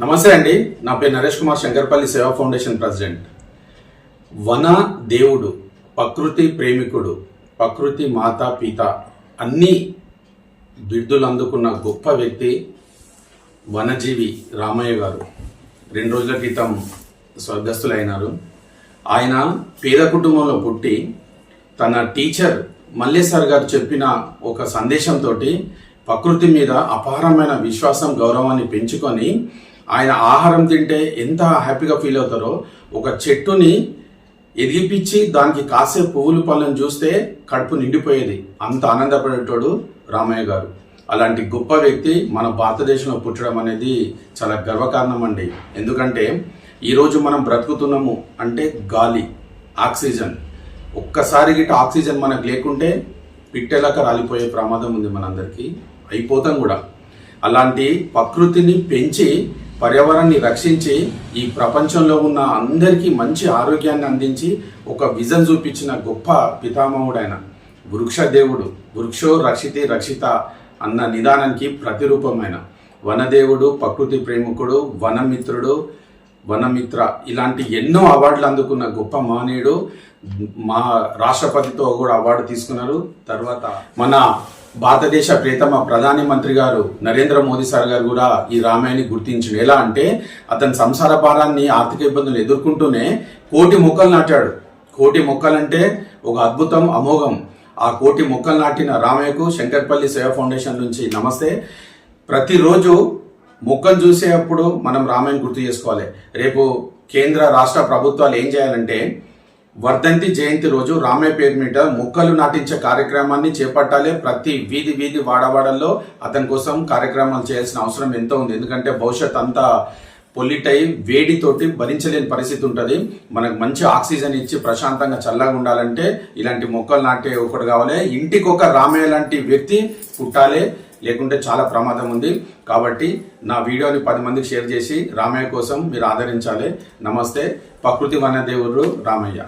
నమస్తే అండి. నా పేరు నరేష్ కుమార్ శంకర్పల్లి సేవా ఫౌండేషన్ ప్రెసిడెంట్. వన దేవుడు ప్రకృతి ప్రేమికుడు ప్రకృతి మాత పిత అన్ని బిడ్డులు అందుకున్న గొప్ప వ్యక్తి వనజీవి రామయ్య గారు. రెండు రోజుల క్రితం స్వర్గస్థులైనారు. ఆయన పేద కుటుంబంలో పుట్టి తన టీచర్ మల్లేశ్వర్ గారు చెప్పిన ఒక సందేశంతో ప్రకృతి మీద అపారమైన విశ్వాసం గౌరవాన్ని పెంచుకొని ఆయన ఆహారం తింటే ఎంత హ్యాపీగా ఫీల్ అవుతారో ఒక చెట్టుని ఎదిగిపించి దానికి కాసే పువ్వులు పళ్ళను చూస్తే కడుపు నిండిపోయేది. అంత ఆనందపడేటోడు రామయ్య గారు. అలాంటి గొప్ప వ్యక్తి మన భారతదేశంలో పుట్టడం అనేది చాలా గర్వకారణం అండి ఎందుకంటే ఈరోజు మనం బ్రతుకుతున్నాము అంటే గాలి ఆక్సిజన్. ఒక్కసారి గిట్ట ఆక్సిజన్ మనకు లేకుంటే పిట్టెలక రాలిపోయే ప్రమాదం ఉంది మనందరికీ. అయిపోతాం కూడా. అలాంటి ప్రకృతిని పెంచి పర్యావరణాన్ని రక్షించి ఈ ప్రపంచంలో ఉన్న అందరికీ మంచి ఆరోగ్యాన్ని అందించి ఒక విజన్ చూపించిన గొప్ప పితామహుడైన వృక్షదేవుడు వృక్షో రక్షితి రక్షిత అన్న నిదానానికి ప్రతిరూపమైన వనదేవుడు ప్రకృతి ప్రేమికుడు వనమిత్రుడు వనమిత్ర ఇలాంటి ఎన్నో అవార్డులు అందుకున్న గొప్ప మహనీయుడు మా రాష్ట్రపతితో కూడా అవార్డు తీసుకున్నారు. తర్వాత మన భారతదేశ ప్రియతమ ప్రధాని మంత్రి గారు నరేంద్ర మోదీ సార్ గారు కూడా ఈ రామాయణి గుర్తించింది ఎలా అంటే అతని సంసార భారాన్ని ఆర్థిక ఇబ్బందులు ఎదుర్కొంటూనే కోటి మొక్కలు నాటాడు. కోటి మొక్కలంటే ఒక అద్భుతం అమోఘం. ఆ కోటి మొక్కలు నాటిన రామయ్యకు శంకర్పల్లి సేవా ఫౌండేషన్ నుంచి నమస్తే. ప్రతిరోజు మొక్కలు చూసేటప్పుడు మనం రామాయణ గుర్తు చేసుకోవాలి. రేపు కేంద్ర రాష్ట్ర ప్రభుత్వాలు ఏం చేయాలంటే వర్ధంతి జయంతి రోజు రామయ్య పేరు మీద మొక్కలు నాటించే కార్యక్రమాన్ని చేపట్టాలి. ప్రతి వీధి వీధి వాడవాడల్లో అతని కోసం కార్యక్రమాలు చేయాల్సిన అవసరం ఎంతో ఉంది. ఎందుకంటే భవిష్యత్ అంతా పొల్యూట్ అయి వేడితోటి భరించలేని పరిస్థితి ఉంటుంది. మనకు మంచి ఆక్సిజన్ ఇచ్చి ప్రశాంతంగా చల్లగా ఉండాలంటే ఇలాంటి మొక్కలు నాటే ఒకటి కావాలి. ఇంటికి ఒక రామయ్య లాంటి వ్యక్తి పుట్టాలి. లేకుంటే చాలా ప్రమాదం ఉంది. కాబట్టి నా వీడియోని పది మందికి షేర్ చేసి రామయ్య కోసం మీరు ఆదరించాలి. నమస్తే. ప్రకృతి వనదేవుడు రామయ్య.